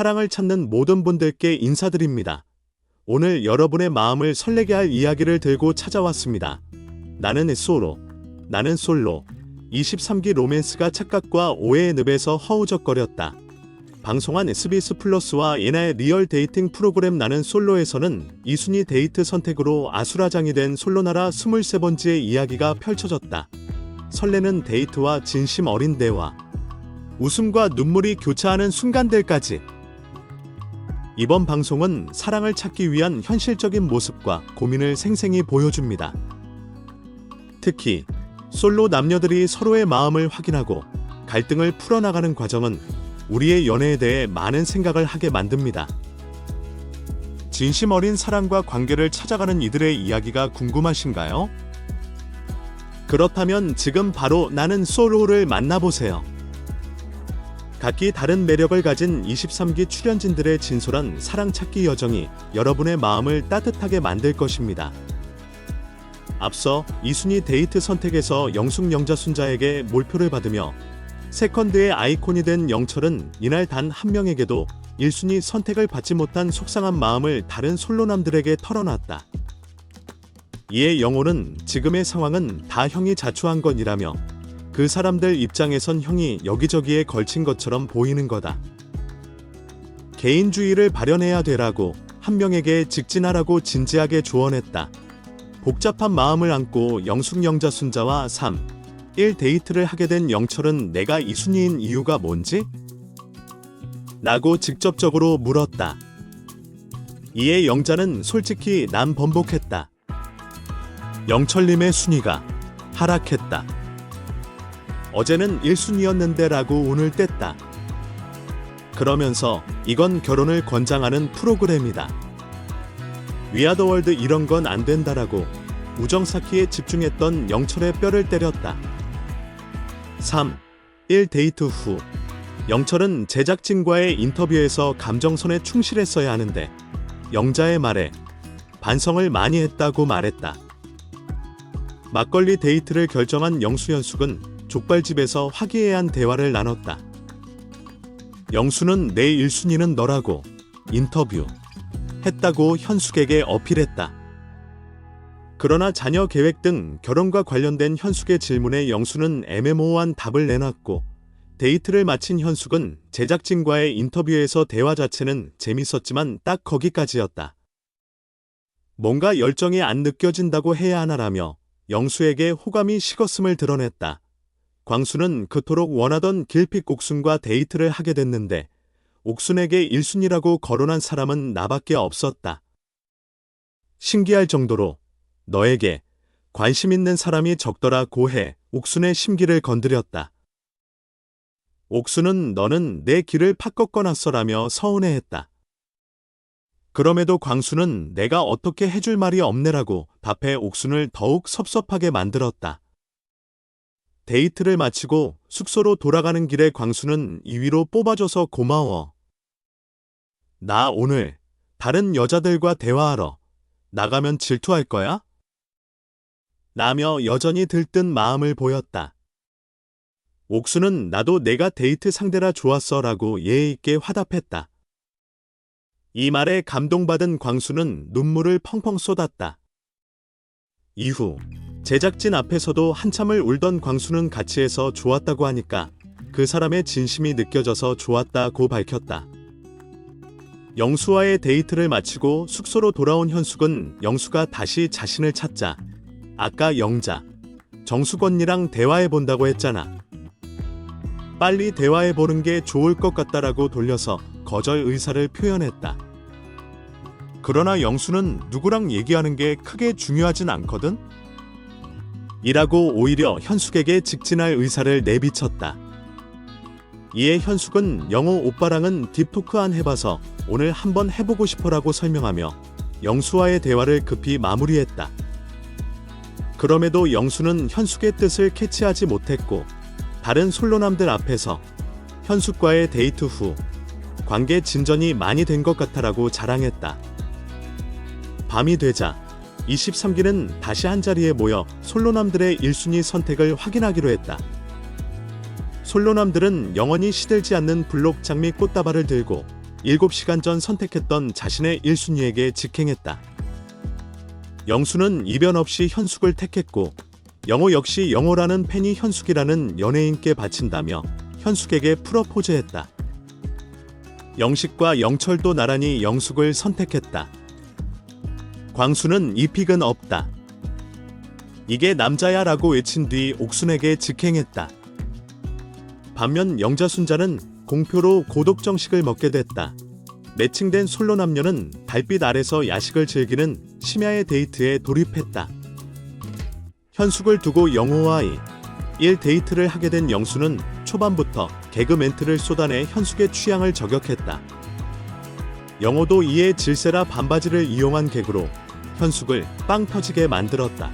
사랑을 찾는 모든 분들께 인사드립니다. 오늘 여러분의 마음을 설레게 할 이야기를 들고 찾아왔습니다. 나는 솔로. 나는 솔로. 23기 로맨스가 착각과 오해의 늪에서 허우적거렸다. 방송한 SBS 플러스와 예나의 리얼 데이팅 프로그램 나는 솔로에서는 이순희 데이트 선택으로 아수라장이 된 솔로나라 23번째의 이야기가 펼쳐졌다. 설레는 데이트와 진심 어린 대화. 웃음과 눈물이 교차하는 순간들까지. 이번 방송은 사랑을 찾기 위한 현실적인 모습과 고민을 생생히 보여줍니다. 특히 솔로 남녀들이 서로의 마음을 확인하고 갈등을 풀어나가는 과정은 우리의 연애에 대해 많은 생각을 하게 만듭니다. 진심 어린 사랑과 관계를 찾아가는 이들의 이야기가 궁금하신가요? 그렇다면 지금 바로 나는 솔로를 만나보세요. 각기 다른 매력을 가진 23기 출연진들의 진솔한 사랑 찾기 여정이 여러분의 마음을 따뜻하게 만들 것입니다. 앞서 이순희 데이트 선택에서 영숙 영자순자에게 몰표를 받으며 세컨드의 아이콘이 된 영철은 이날 단 한 명에게도 1순위 선택을 받지 못한 속상한 마음을 다른 솔로남들에게 털어놨다. 이에 영호는 지금의 상황은 다 형이 자초한 것이라며 그 사람들 입장에선 형이 여기저기에 걸친 것처럼 보이는 거다. 개인주의를 발현해야 되라고 한 명에게 직진하라고 진지하게 조언했다. 복잡한 마음을 안고 영숙영자 순자와 3, 1 데이트를 하게 된 영철은 내가 이순이인 이유가 뭔지? 라고 직접적으로 물었다. 이에 영자는 솔직히 난 번복했다. 영철님의 순위가 하락했다. 어제는 1순위였는데 라고 운을 뗐다. 그러면서 이건 결혼을 권장하는 프로그램이다. 위아더월드 이런 건 안 된다라고 우정 쌓기에 집중했던 영철의 뼈를 때렸다. 3. 1 데이트 후 영철은 제작진과의 인터뷰에서 감정선에 충실했어야 하는데 영자의 말에 반성을 많이 했다고 말했다. 막걸리 데이트를 결정한 영수연숙은 족발집에서 화기애애한 대화를 나눴다. 영수는 내 1순위는 너라고 인터뷰 했다고 현숙에게 어필했다. 그러나 자녀 계획 등 결혼과 관련된 현숙의 질문에 영수는 애매모호한 답을 내놨고 데이트를 마친 현숙은 제작진과의 인터뷰에서 대화 자체는 재밌었지만 딱 거기까지였다. 뭔가 열정이 안 느껴진다고 해야 하나라며 영수에게 호감이 식었음을 드러냈다. 광수는 그토록 원하던 길픽 옥순과 데이트를 하게 됐는데 옥순에게 1순위라고 거론한 사람은 나밖에 없었다. 신기할 정도로 너에게 관심 있는 사람이 적더라고 해 옥순의 심기를 건드렸다. 옥순은 너는 내 길을 팍 꺾어놨어라며 서운해했다. 그럼에도 광수는 내가 어떻게 해줄 말이 없네라고 답해 옥순을 더욱 섭섭하게 만들었다. 데이트를 마치고 숙소로 돌아가는 길에 광수는 2위로 뽑아줘서 고마워. 나 오늘 다른 여자들과 대화하러 나가면 질투할 거야? 라며 여전히 들뜬 마음을 보였다. 옥수는 나도 내가 데이트 상대라 좋았어 라고 예의 있게 화답했다. 이 말에 감동받은 광수는 눈물을 펑펑 쏟았다. 이후 제작진 앞에서도 한참을 울던 광수는 같이 해서 좋았다고 하니까 그 사람의 진심이 느껴져서 좋았다고 밝혔다. 영수와의 데이트를 마치고 숙소로 돌아온 현숙은 영수가 다시 자신을 찾자 아까 영자, 언니랑 대화해 본다고 했잖아. 빨리 대화해 보는 게 좋을 것 같다라고 돌려서 거절 의사를 표현했다. 그러나 영수는 누구랑 얘기하는 게 크게 중요하진 않거든? 이라고 오히려 현숙에게 직진할 의사를 내비쳤다. 이에 현숙은 영호 오빠랑은 딥토크 안 해봐서 오늘 한번 해보고 싶어라고 설명하며 영수와의 대화를 급히 마무리했다. 그럼에도 영수는 현숙의 뜻을 캐치하지 못했고 다른 솔로남들 앞에서 현숙과의 데이트 후 관계 진전이 많이 된 것 같아라고 자랑했다. 밤이 되자 23기는 다시 한자리에 모여 솔로남들의 1순위 선택을 확인하기로 했다. 솔로남들은 영원히 시들지 않는 블록 장미 꽃다발을 들고 7시간 전 선택했던 자신의 1순위에게 직행했다. 영수는 이변 없이 현숙을 택했고 영호 역시 영호라는 팬이 현숙이라는 연예인께 바친다며 현숙에게 프러포즈했다. 영식과 영철도 나란히 영숙을 선택했다. 광수는 이 픽은 없다. 이게 남자야 라고 외친 뒤 옥순에게 직행했다. 반면 영자순자는 공표로 고독정식을 먹게 됐다. 매칭된 솔로 남녀는 달빛 아래서 야식을 즐기는 심야의 데이트에 돌입했다. 현숙을 두고 영호와 1 데이트를 하게 된 영수는 초반부터 개그 멘트를 쏟아내 현숙의 취향을 저격했다. 영호도 이에 질세라 반바지를 이용한 개그로 현숙을 빵 터지게 만들었다.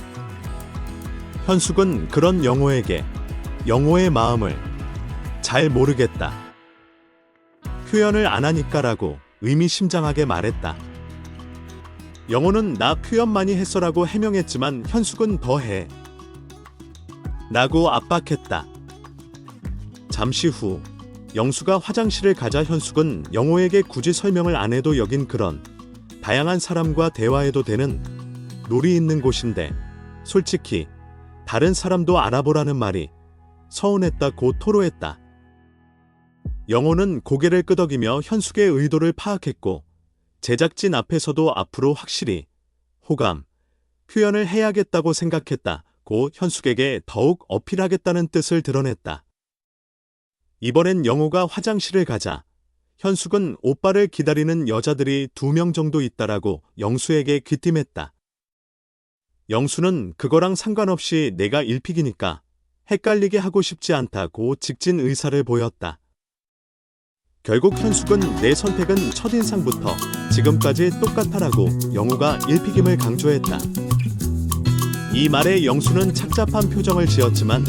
현숙은 그런 영호에게 영호의 마음을 잘 모르겠다. 표현을 안 하니까라고 의미심장하게 말했다. 영호는 나 표현 많이 했어라고 해명했지만 현숙은 더해. 라고 압박했다. 잠시 후 영수가 화장실을 가자 현숙은 영호에게 굳이 설명을 안 해도 여긴 그런 다양한 사람과 대화해도 되는 놀이 있는 곳인데 솔직히 다른 사람도 알아보라는 말이 서운했다고 토로했다. 영호는 고개를 끄덕이며 현숙의 의도를 파악했고 제작진 앞에서도 앞으로 확실히 호감, 표현을 해야겠다고 생각했다고 현숙에게 더욱 어필하겠다는 뜻을 드러냈다. 이번엔 영호가 화장실을 가자 현숙은 오빠를 기다리는 여자들이 두 명 정도 있다라고 영수에게 귀띔했다. 영수는 그거랑 상관없이 내가 일픽이니까 헷갈리게 하고 싶지 않다고 직진 의사를 보였다. 결국 현숙은 내 선택은 첫인상부터 지금까지 똑같아라고 영호가 일픽임을 강조했다. 이 말에 영수는 착잡한 표정을 지었지만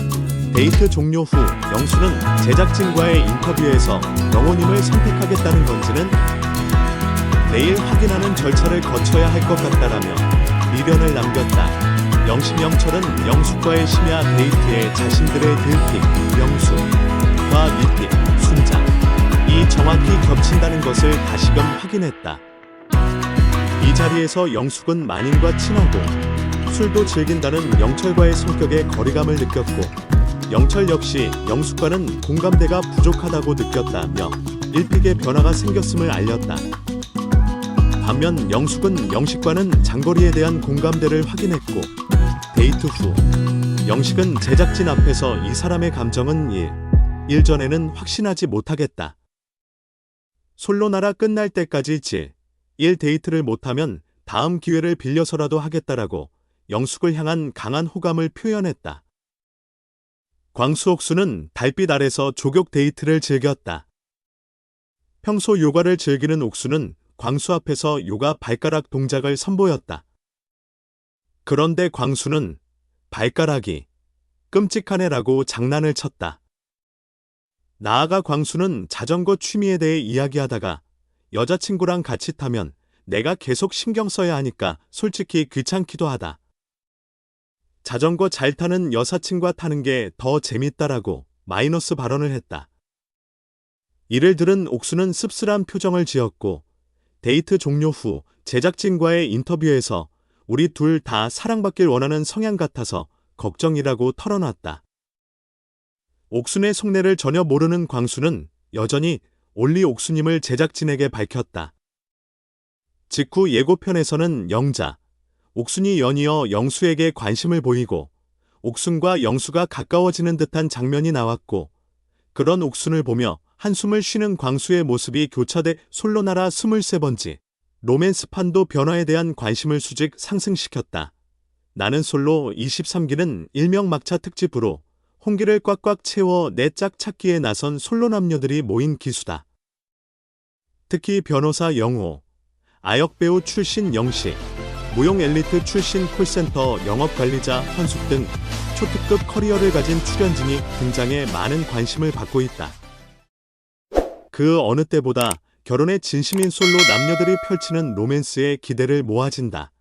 데이트 종료 후 영수는 제작진과의 인터뷰에서 영호님을 선택하겠다는 건지는 내일 확인하는 절차를 거쳐야 할 것 같다라며 미련을 남겼다. 영심영철은 영숙과의 심야 데이트에 자신들의 들픽, 영수와 밀픽, 순자 이 정확히 겹친다는 것을 다시금 확인했다. 이 자리에서 영숙은 만인과 친하고 술도 즐긴다는 영철과의 성격에 거리감을 느꼈고 영철 역시 영숙과는 공감대가 부족하다고 느꼈다며 일픽의 변화가 생겼음을 알렸다. 반면 영숙은 영식과는 장거리에 대한 공감대를 확인했고 데이트 후 영식은 제작진 앞에서 이 사람의 감정은 일, 일전에는 확신하지 못하겠다. 솔로나라 끝날 때까지 질, 일 데이트를 못하면 다음 기회를 빌려서라도 하겠다라고 영숙을 향한 강한 호감을 표현했다. 광수옥수는 달빛 아래서 조격 데이트를 즐겼다. 평소 요가를 즐기는 옥수는 광수 앞에서 요가 발가락 동작을 선보였다. 그런데 광수는 발가락이 끔찍하네라고 장난을 쳤다. 나아가 광수는 자전거 취미에 대해 이야기하다가 여자친구랑 같이 타면 내가 계속 신경 써야 하니까 솔직히 귀찮기도 하다. 자전거 잘 타는 여사친과 타는 게 더 재밌다라고 마이너스 발언을 했다. 이를 들은 옥수는 씁쓸한 표정을 지었고 데이트 종료 후 제작진과의 인터뷰에서 우리 둘 다 사랑받길 원하는 성향 같아서 걱정이라고 털어놨다. 옥순의 속내를 전혀 모르는 광수는 여전히 올리 옥수님을 제작진에게 밝혔다. 직후 예고편에서는 영자, 옥순이 연이어 영수에게 관심을 보이고 옥순과 영수가 가까워지는 듯한 장면이 나왔고 그런 옥순을 보며 한숨을 쉬는 광수의 모습이 교차돼 솔로나라 23번지 로맨스판도 변화에 대한 관심을 수직 상승시켰다. 나는 솔로 23기는 일명 막차 특집으로 홍기를 꽉꽉 채워 내 짝 찾기에 나선 솔로 남녀들이 모인 기수다. 특히 변호사 영호, 아역배우 출신 영식, 무용 엘리트 출신 콜센터 영업관리자 현숙 등 초특급 커리어를 가진 출연진이 등장해 많은 관심을 받고 있다. 그 어느 때보다 결혼에 진심인 솔로 남녀들이 펼치는 로맨스에 기대를 모아진다.